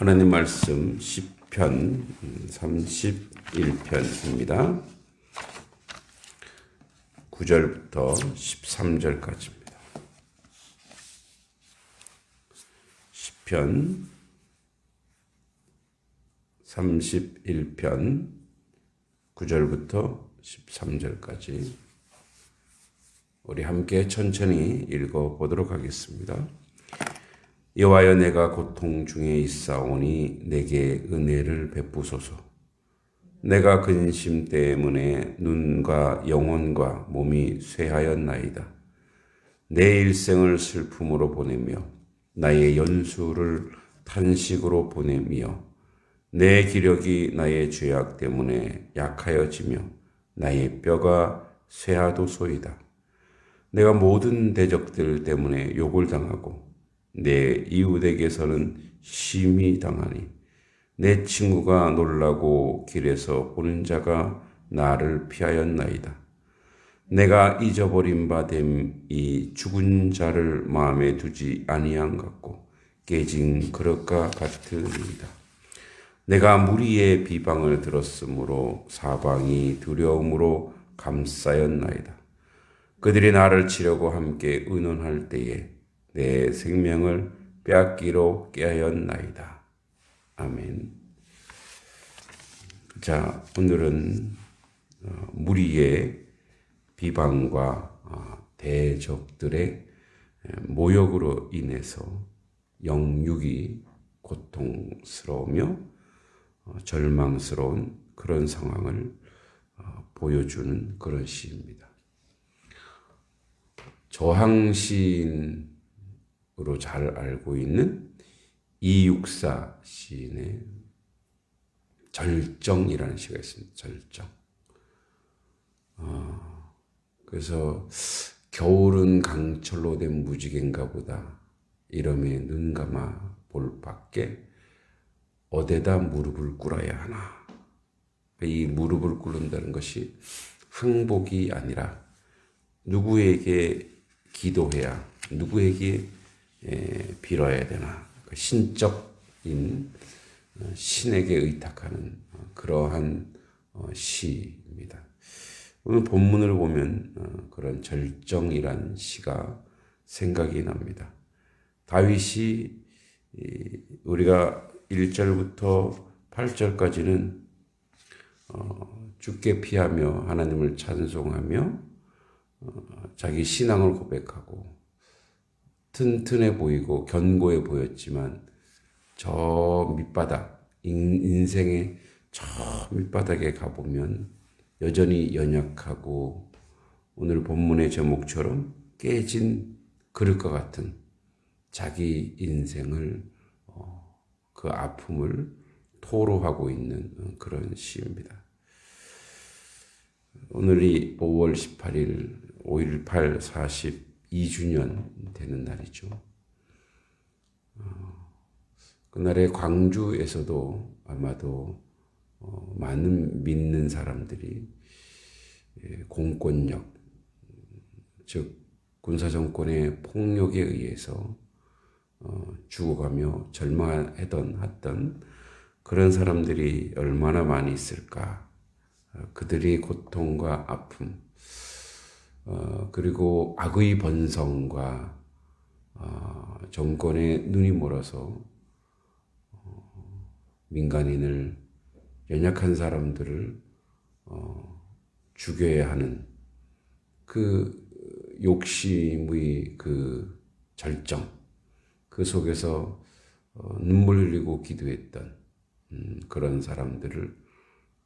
하나님 말씀 10편 31편입니다. 9절부터 13절까지입니다. 10편 31편 9절부터 13절까지 우리 함께 천천히 읽어 보도록 하겠습니다. 여호와여 내가 고통 중에 있사오니 내게 은혜를 베푸소서. 내가 근심 때문에 눈과 영혼과 몸이 쇠하였나이다. 내 일생을 슬픔으로 보내며 나의 연수를 탄식으로 보내며 내 기력이 나의 죄악 때문에 약하여지며 나의 뼈가 쇠하도소이다. 내가 모든 대적들 때문에 욕을 당하고 내 이웃에게서는 심히 당하니 내 친구가 놀라고 길에서 보는 자가 나를 피하였나이다. 내가 잊어버린 바 됨 이 죽은 자를 마음에 두지 아니한 같고 깨진 그릇과 같으니이다. 내가 무리의 비방을 들었으므로 사방이 두려움으로 감싸였나이다. 그들이 나를 치려고 함께 의논할 때에 내 생명을 빼앗기로 깨하였나이다. 아멘. 자, 오늘은 어, 무리의 비방과 어, 대적들의 모욕으로 인해서 영육이 고통스러우며 어, 절망스러운 그런 상황을 보여주는 그런 시입니다. 저항시인 으로 잘 알고 있는 이육사 시인의 절정이라는 시가 있습니다. 절정. 어, 그래서 겨울은 강철로 된 무지개인가 보다. 이러면 눈 감아 볼 밖에 어디다 무릎을 꿇어야 하나. 이 무릎을 꿇는다는 것이 항복이 아니라 누구에게 기도해야, 누구에게 예, 빌어야 되나 그 신적인 어, 신에게 의탁하는 어, 그러한 어, 시입니다. 오늘 본문을 보면 그런 절정이란 시가 생각이 납니다. 다윗이 우리가 1절부터 8절까지는 죽게 피하며 하나님을 찬송하며 자기 신앙을 고백하고 튼튼해 보이고 견고해 보였지만 저 밑바닥, 인생의 저 밑바닥에 가보면 여전히 연약하고 오늘 본문의 제목처럼 깨진 그릇과 같은 자기 인생을 어, 그 아픔을 토로하고 있는 그런 시입니다. 오늘이 5월 18일 5.18 40 2주년 되는 날이죠. 어, 그날에 광주에서도 아마도 어, 많은 믿는 사람들이 예, 공권력, 즉 군사정권의 폭력에 의해서 어, 죽어가며 절망하던 했던 그런 사람들이 얼마나 많이 있을까? 그들의 고통과 아픔, 어, 그리고 악의 번성과 어, 정권의 눈이 멀어서 어, 민간인을 연약한 사람들을 어, 죽여야 하는 그 욕심의 그 절정 그 속에서 어, 눈물 흘리고 기도했던 음, 그런 사람들을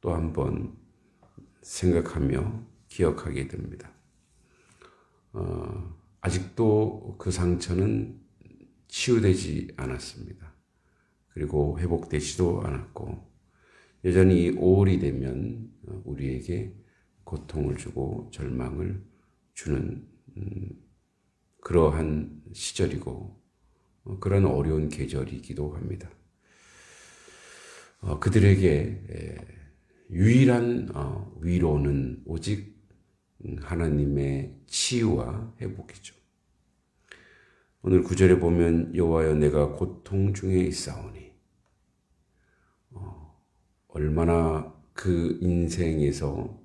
또 한 번 생각하며 기억하게 됩니다. 어, 아직도 그 상처는 치유되지 않았습니다. 그리고 회복되지도 않았고 여전히 5월이 되면 우리에게 고통을 주고 절망을 주는 음, 그러한 시절이고 어, 그런 어려운 계절이기도 합니다. 어, 그들에게 유일한 어, 위로는 오직 하나님의 치유와 회복이죠. 오늘 구절에 보면 여호와여 내가 고통 중에 있사오니. 얼마나 그 인생에서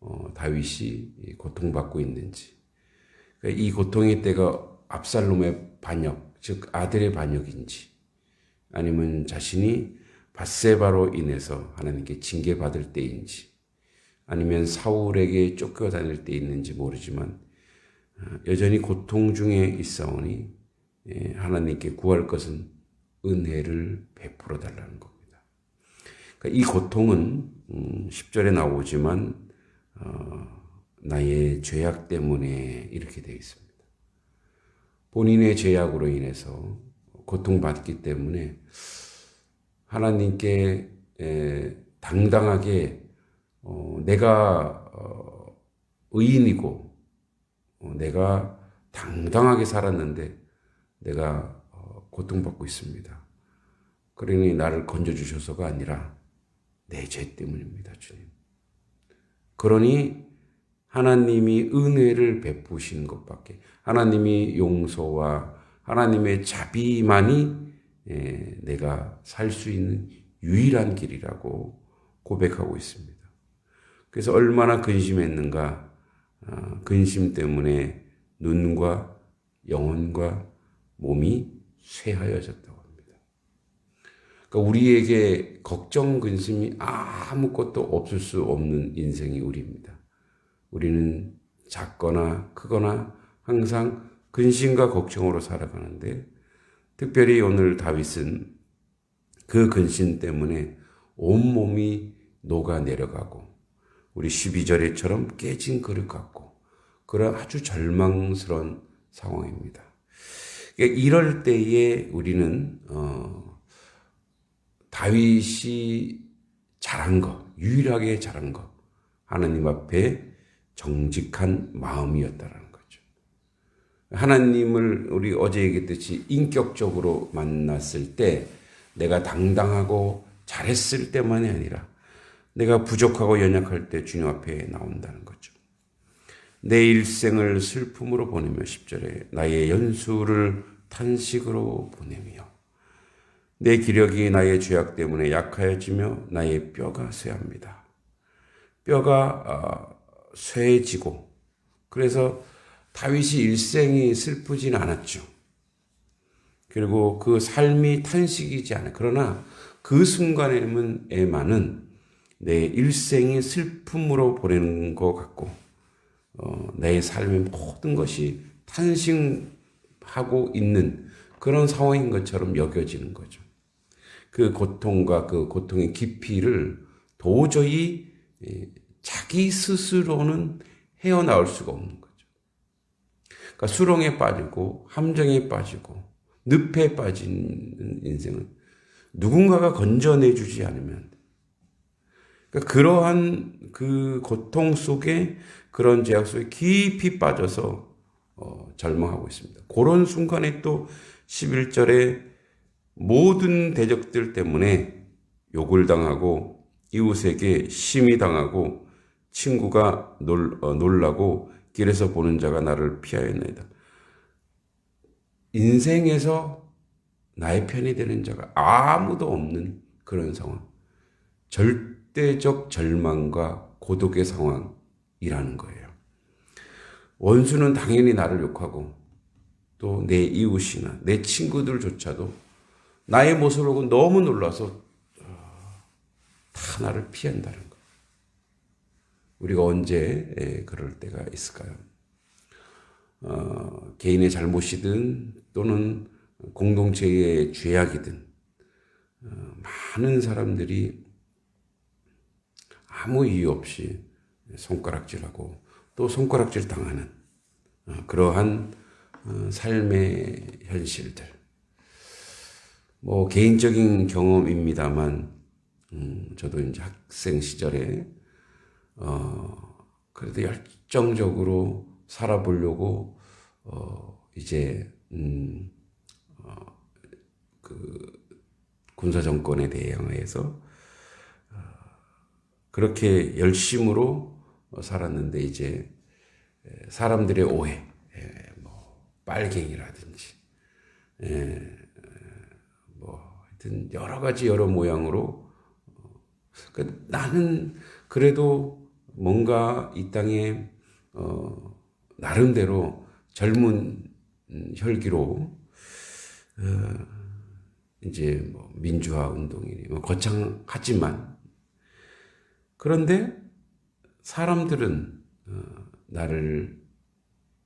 어, 다윗이 고통받고 있는지. 그러니까 이 고통의 때가 압살롬의 반역, 즉 아들의 반역인지 아니면 자신이 바세바로 인해서 하나님께 징계받을 때인지 아니면 사울에게 쫓겨다닐 때 있는지 모르지만 어, 여전히 고통 중에 있사오니 예, 하나님께 구할 것은 은혜를 베풀어 달라는 겁니다. 그러니까 이 고통은 10절에 음, 나오지만 어, 나의 죄악 때문에 이렇게 되어 있습니다. 본인의 죄악으로 인해서 고통받기 때문에 하나님께 당당하게 어, 내가 어, 의인이고 내가 당당하게 살았는데 내가 고통받고 있습니다. 그러니 나를 건져주셔서가 아니라 내 죄 때문입니다, 주님. 그러니 하나님이 은혜를 베푸신 것밖에, 하나님이 용서와 하나님의 자비만이 예, 내가 살 수 있는 유일한 길이라고 고백하고 있습니다. 그래서 얼마나 근심했는가, 아, 근심 때문에 눈과 영혼과 몸이 쇠하여졌다고 합니다. 그러니까 우리에게 걱정, 근심이 아무것도 없을 수 없는 인생이 우리입니다. 우리는 작거나 크거나 항상 근심과 걱정으로 살아가는데 특별히 오늘 다윗은 그 근심 때문에 온몸이 녹아 내려가고 우리 12절에처럼 깨진 그릇 같고 그런 아주 절망스러운 상황입니다. 그러니까 이럴 때에 우리는 어, 다윗이 잘한 거, 유일하게 잘한 거, 하나님 앞에 정직한 마음이었다라는 거죠. 하나님을 우리 어제 얘기했듯이 인격적으로 만났을 때 내가 당당하고 잘했을 때만이 아니라 내가 부족하고 연약할 때 주님 앞에 나온다는 거죠. 내 일생을 슬픔으로 보내며 10절에 나의 연수를 탄식으로 보내며 내 기력이 나의 죄악 때문에 약하여지며 나의 뼈가 쇠합니다. 뼈가 어, 쇠해지고 그래서 다윗이 일생이 슬프진 않았죠. 그리고 그 삶이 탄식이지 않아. 그러나 그 순간에는 에만은 내 일생이 슬픔으로 보내는 것 같고 어, 내 삶의 모든 것이 탄식하고 있는 그런 상황인 것처럼 여겨지는 거죠. 그 고통과 그 고통의 깊이를 도저히 자기 스스로는 헤어나올 수가 없는 거죠. 그러니까 수렁에 빠지고 함정에 빠지고 늪에 빠진 인생은 누군가가 건져내 주지 않으면 그러니까 그러한 그 고통 속에 그런 제약 속에 깊이 빠져서 어, 절망하고 있습니다. 그런 순간에 또 11절에 모든 대적들 때문에 욕을 당하고 이웃에게 심히 당하고 친구가 놀, 어, 놀라고 길에서 보는 자가 나를 피하였나이다. 인생에서 나의 편이 되는 자가 아무도 없는 그런 상황. 절 대적 절망과 고독의 상황이라는 거예요. 원수는 당연히 나를 욕하고 또 내 이웃이나 내 친구들조차도 나의 모습을 보고 너무 놀라서 어, 다 나를 피한다는 우리가 언제 예, 그럴 때가 있을까요? 어, 개인의 잘못이든 또는 공동체의 죄악이든 어, 많은 사람들이 아무 이유 없이 손가락질하고 또 손가락질 당하는 어, 그러한 어, 삶의 현실들. 뭐 개인적인 경험입니다만 음, 저도 이제 학생 시절에 어, 그래도 열정적으로 살아보려고, 어, 이제, 음, 어, 그, 군사 정권에 대항해서, 어, 그렇게 열심으로 살았는데, 이제, 사람들의 오해, 예, 뭐, 빨갱이라든지, 예, 뭐, 하여튼 여러 가지 여러 모양으로 그 나는 그래도 뭔가 이 땅에 어, 나름대로 젊은 음, 혈기로 어, 이제 뭐 민주화 운동이니 뭐 거창하지만 그런데 사람들은 어, 나를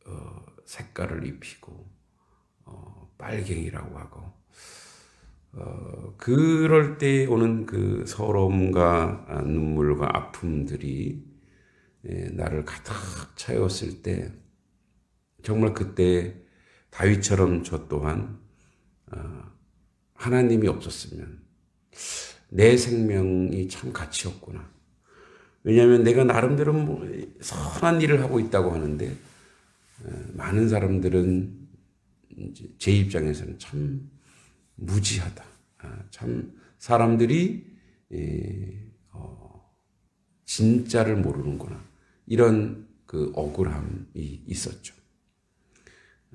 어, 색깔을 입히고 어, 빨갱이라고 하고 어, 그럴 때 오는 그 서러움과 아, 눈물과 아픔들이 예, 나를 가득 채웠을 때 정말 그때 다윗처럼 저 또한 어, 하나님이 없었으면 내 생명이 참 가치 없구나. 왜냐하면 내가 나름대로 뭐 선한 일을 하고 있다고 하는데 어, 많은 사람들은 제 입장에서는 참 무지하다. 아, 참 사람들이 예, 어, 진짜를 모르는구나. 이런 그 억울함이 있었죠.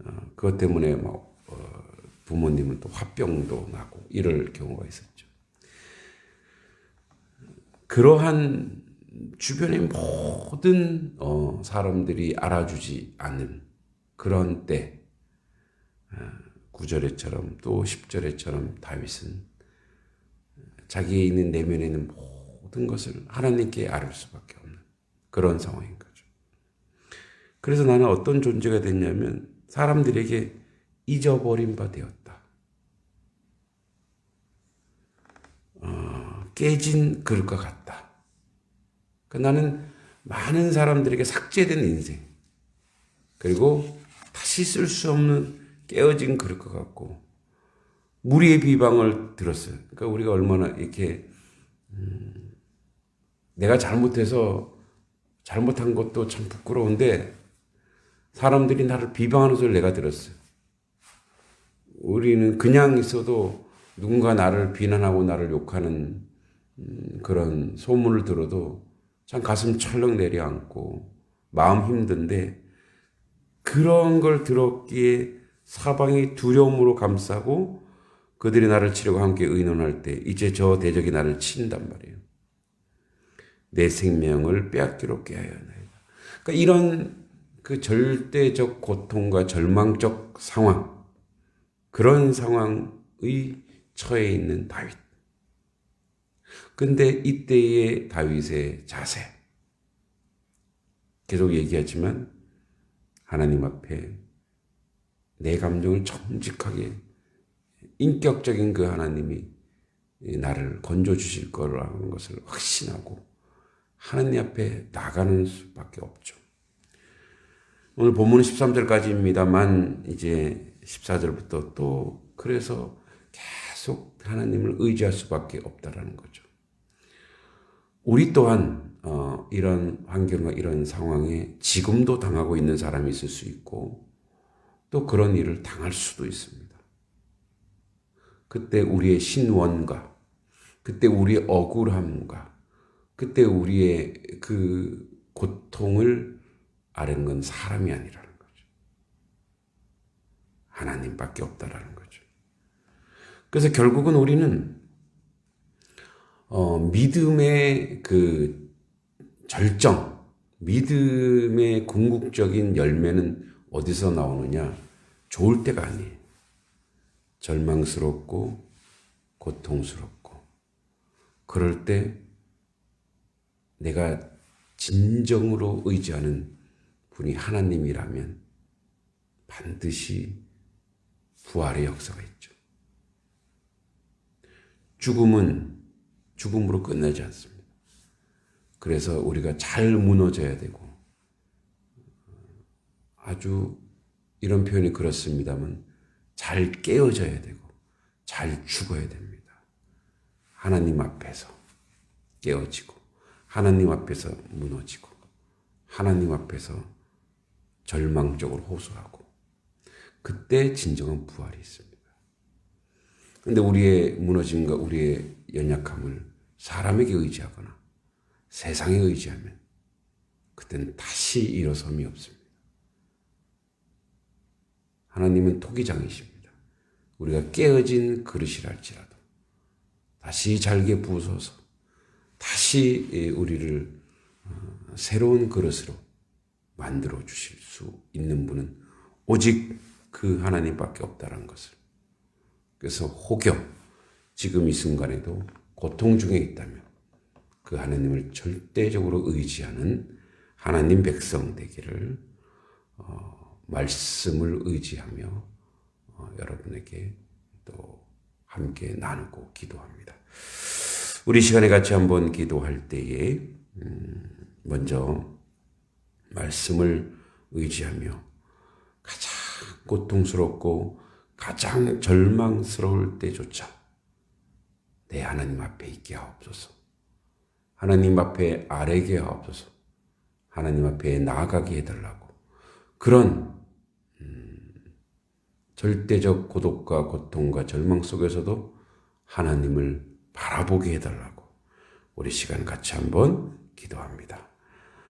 어, 그것 때문에 뭐 어, 부모님은 또 화병도 나고 이럴 경우가 있었죠. 그러한 주변의 모든 어, 사람들이 알아주지 않는 그런 때 구절에처럼 또 10절에처럼 다윗은 자기에 있는 내면에 있는 모든 것을 하나님께 아를 수밖에 없는 그런 상황인 거죠. 그래서 나는 어떤 존재가 됐냐면 사람들에게 잊어버린 바 되었다. 어, 깨진 그릇과 같다. 그러니까 나는 많은 사람들에게 삭제된 인생, 그리고 다시 쓸 수 없는 깨어진 그릇 것 같고 무리의 비방을 들었어요. 그러니까 우리가 얼마나 이렇게 음, 내가 잘못해서 잘못한 것도 참 부끄러운데 사람들이 나를 비방하는 소리를 내가 들었어요. 우리는 그냥 있어도 누군가 나를 비난하고 나를 욕하는 음, 그런 소문을 들어도 참 가슴 철렁 내려앉고 마음 힘든데 그런 걸 들었기에 사방이 두려움으로 감싸고 그들이 나를 치려고 함께 의논할 때 이제 저 대적이 나를 친단 말이에요. 내 생명을 빼앗기로 깨하였나이다. 그러니까 이런 그 절대적 고통과 절망적 상황 그런 상황의 처해 있는 다윗. 근데 이때의 다윗의 자세 계속 얘기하지만 하나님 앞에 내 감정을 정직하게 인격적인 그 하나님이 나를 건져 주실 거라는 것을 확신하고 하나님 앞에 나가는 수밖에 없죠. 오늘 본문은 13절까지입니다만 이제 14절부터 또 그래서 계속 하나님을 의지할 수밖에 없다라는 거죠. 우리 또한 어, 이런 환경과 이런 상황에 지금도 당하고 있는 사람이 있을 수 있고 또 그런 일을 당할 수도 있습니다. 그때 우리의 신원과 그때 우리의 억울함과 그때 우리의 그 고통을 아는 건 사람이 아니라는 거죠. 하나님밖에 없다라는 거죠. 그래서 결국은 우리는 어, 믿음의 그 절정, 믿음의 궁극적인 열매는 어디서 나오느냐? 좋을 때가 아니에요. 절망스럽고 고통스럽고 그럴 때 내가 진정으로 의지하는 분이 하나님이라면 반드시 부활의 역사가 있죠. 죽음은 죽음으로 끝나지 않습니다. 그래서 우리가 잘 무너져야 되고 아주 이런 표현이 그렇습니다만 잘 깨어져야 되고 잘 죽어야 됩니다. 하나님 앞에서 깨어지고 하나님 앞에서 무너지고 하나님 앞에서 절망적으로 호소하고 그때 진정한 부활이 있습니다. 근데 우리의 무너짐과 우리의 연약함을 사람에게 의지하거나 세상에 의지하면 그때는 다시 일어섬이 없습니다. 하나님은 토기장이십니다. 우리가 깨어진 그릇이랄지라도 다시 잘게 부서서 다시 예, 우리를 어, 새로운 그릇으로 만들어 주실 수 있는 분은 오직 그 하나님밖에 없다는 것을. 그래서 혹여 지금 이 순간에도 고통 중에 있다면 그 하나님을 절대적으로 의지하는 하나님 백성 되기를 어, 말씀을 의지하며 어, 여러분에게 또 함께 나누고 기도합니다. 우리 시간에 같이 한번 기도할 때에 음, 먼저 말씀을 의지하며 가장 고통스럽고 가장 절망스러울 때조차 내 하나님 앞에 있게 하옵소서. 하나님 앞에 아뢰게 하옵소서. 하나님 앞에 나아가게 해달라고. 그런 음, 절대적 고독과 고통과 절망 속에서도 하나님을 바라보게 해달라고 우리 시간 같이 한번 기도합니다.